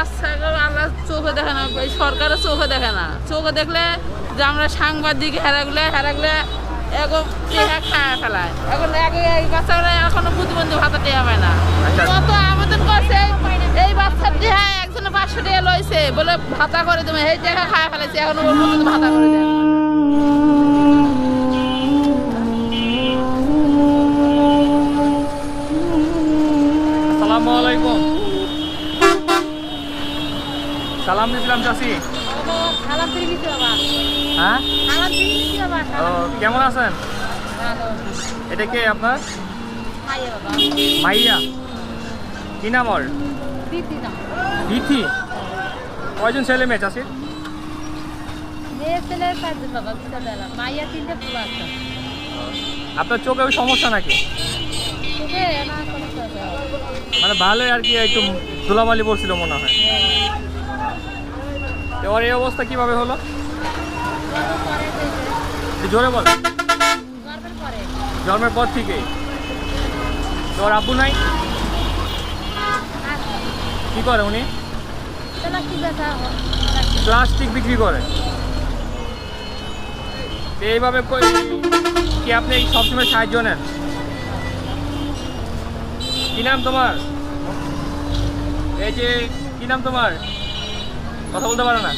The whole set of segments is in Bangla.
আল্লাহ চোখে দেখে না এই চোখে দেখে না। চোখে দেখলে যে আমরা সাংবাদিক হেরাগুলো হেরাগুলো এখন টেহা খায় ফেলায়। এখন এই বাচ্চাগুলো এখনও প্রতিবন্ধী ভাতা টেহা পায় না। কত আবেদন করছে এই বাচ্চার টেহা একজন পাঁচশো টাকা লইছে বলে ভাতা করে তুমি এই টাকা খায় ফেলাইছে এখন ভাতা করে দেয় সালাম নিতে বাবা হ্যাঁ? ও কেমন আছেন? এটা কে আপনার? মাইয়া কি নাম ওর? বিথি কয়জন ছেলে মেয়ে চাষির আপনার চোখে ওই সমস্যা নাকি? মানে ভালোই আর কি একটু ধুলাবালি পড়ছিল মনে হয়। তো ওর এই অবস্থা কীভাবে হলো? জোরে বল। জন্মের পর থেকেই তোর আব্বু নাই? কি করে উনি? প্লাস্টিক বিক্রি করে। এইভাবে কি আপনি সবসময় সাহায্য নেন? কি নাম তোমার? এই যে, কি নাম তোমার? কথা বলতে পারো না?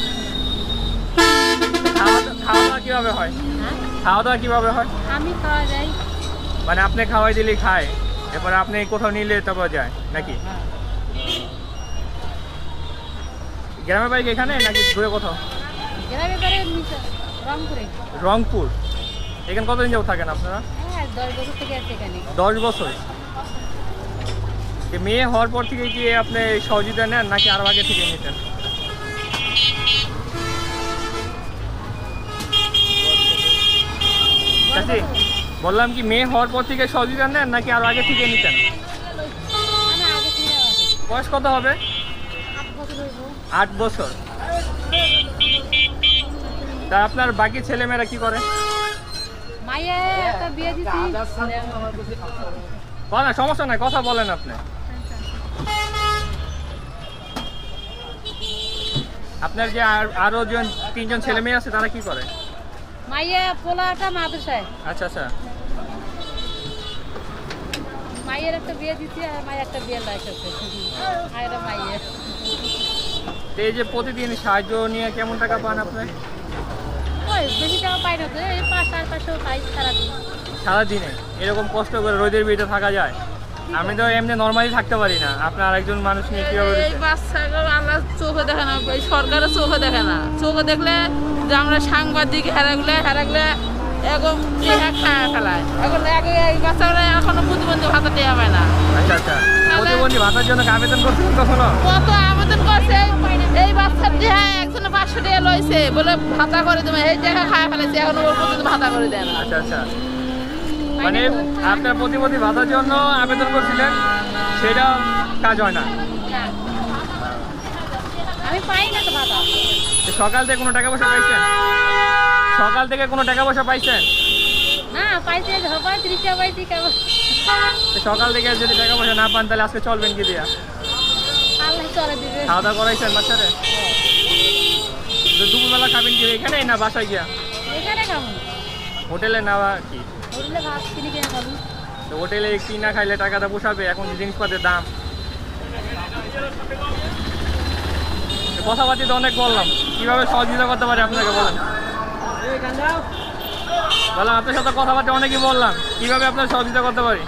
খাওয়া দাওয়া- কীভাবে হয়? হ্যাঁ? খাওয়া দাওয়া কীভাবে হয়? আমি খাওয়া যাই মানে আপনি খাওয়াই দিলেই খায়। এরপরে আপনি কোথাও নিলে তারপর যায় নাকি? গ্রামের বাড়ি এখানে নাকি দূরে কোথাও? বাড়ি রংপুরে। রংপুর। এখানে কতদিন যাব থাকেন আপনারা? হ্যাঁ দশ বছর মেয়ে হওয়ার পর থেকে কি আপনি সহযোগিতা নেন নাকি আরও আগে থেকে নিতেন? চাচি বললাম কি মেয়ে হওয়ার পর থেকে সহযোগিতা নেন নাকি আরও আগে থেকে নিতেন? বয়স কত হবে? আট বছর। তা আপনার বাকি ছেলেমেয়েরা কি করে? না সমস্যা নাই কথা বলেন আপনি। আপনার যে আর আরও জন তিনজন ছেলে মেয়ে আছে তারা কি করে? মাইয়া পোলাটা মাদ্রাসায়। আচ্ছা আচ্ছা। মাইয়ের একটা বিয়ে দিছি আর মায়ের একটা বিয়ে আছে। আর একটা এই যে প্রতিদিন সাহায্য নিয়ে কেমন টাকা পান আপনি? ওই বেশি টাকা পাই না তো এই পাঁচ সাড়ে পাঁচশো পাই সারাদিন। সারাদিনে? এরকম কষ্ট করে রোদের বিয়েটা থাকা যায়? আমি তো এমনি নর্মালি থাকতে পারি না। আপনার আরেকজন মানুষ নিয়ে কীভাবে এই বাচ্চাগুলো আল্লাহ চোখে দেখে না এই সরকারের চোখে দেখে না। চোখে দেখলে যে আমরা সাংবাদিক হেরাগুলো হেরাগুলো এখন খায় ফেলায়। এখন আগে এই বাচ্চাগুলো এখনও প্রতিবন্ধী ভাতা দেওয়া হয় না। আচ্ছা আচ্ছা। প্রতিবন্ধী ভাতার জন্য আবেদন করছেন কখনো? কত আবেদন করছে? এই বাচ্চার টেহা একজন পাঁচশো টাকা লইছে। বলে ভাতা করে দেবে। এই টাকা খায় ফেলাইছে এখন ওর পর্যন্ত ভাতা করে দেয় না। আচ্ছা আচ্ছা। মানে আপনার প্রতিবন্ধী ভাতার জন্য আবেদন করছিলেন সেটা কাজ হয় না। সকাল থেকে কোনো টাকা পয়সা পাইছেন? সকাল থেকে কোনো টাকা পয়সা পাইছেন? সকাল থেকে যদি টাকা পয়সা না পান তাহলে আজকে চলবেন কি দিয়া? খাওয়া দাওয়া করাইছেন বাচ্চারে? দুপুরবেলা খাবেন কি এখানে না বাসায় গিয়া? হোটেলে না কি? হোটেলে তো কি না খাইলে টাকাটা পোষাবে? এখন যে জিনিসপত্রের দাম। কথাবার্তি তো অনেক বললাম। কীভাবে সহযোগিতা করতে পারি আপনাকে বলেন। বললাম আপনার সাথে কথাবার্তা অনেকই বললাম। কীভাবে আপনার সহযোগিতা করতে পারি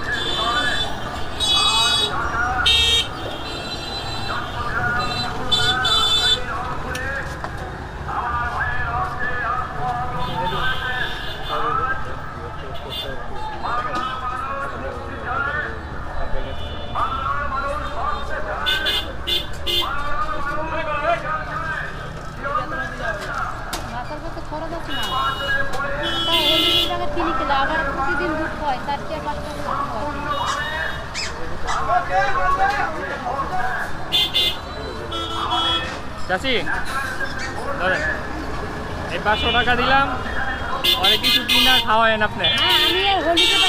মাথার পথে খরচ আছে না তাই হলুদ টাকা কিনে খেলে আবার প্রতিদিন দুধ হয় তার চেয়ে পাঁচটা চাচি ধরেন এই পাঁচশো টাকা দিলাম অনেক কিছু কিনা খাওয়ায়েন আপনি। হ্যাঁ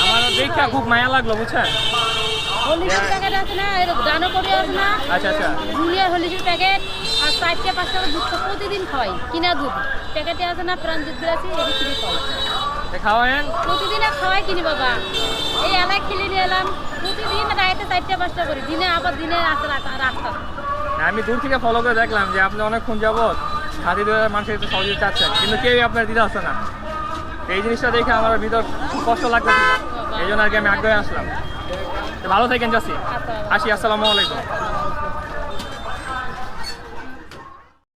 আমার দেখা। খুব মায়া লাগল বুঝছেন? আচ্ছা আচ্ছা। জুনিয়র হলিসের প্যাকেট আর চারটে পাঁচটা দুধ প্রতিদিন খাওয়াই কিনা দুধ। প্যাকেটে আছে না প্রাণজিৎ আছে এটি কিনে খাওয়াই তা খাওয়ায়েন? প্রতিদিনে খাওয়াই কিনি বাবা। এই এলাকায় কিনে নিয়ে এলাম। প্রতিদিন রাইতে চারটে পাঁচটা করে দিনে আবার দিনে রাস্তা রাস্তা। আমি দূর থেকে ফলো করে দেখলাম যে আপনি অনেকক্ষণ যাবত হাতি দোয়ার মানুষের একটু সহযোগিতা চাচ্ছেন, কিন্তু কেউই আপনার দিতে আসছে না। এই জিনিসটা দেখে আমার ভিতর খুব কষ্ট লাগতো এই জন্য আর কি আমি আগ্রহে আসলাম। ভালো থাকেন যাচ্ছি আসি, আসসালামু আলাইকুম।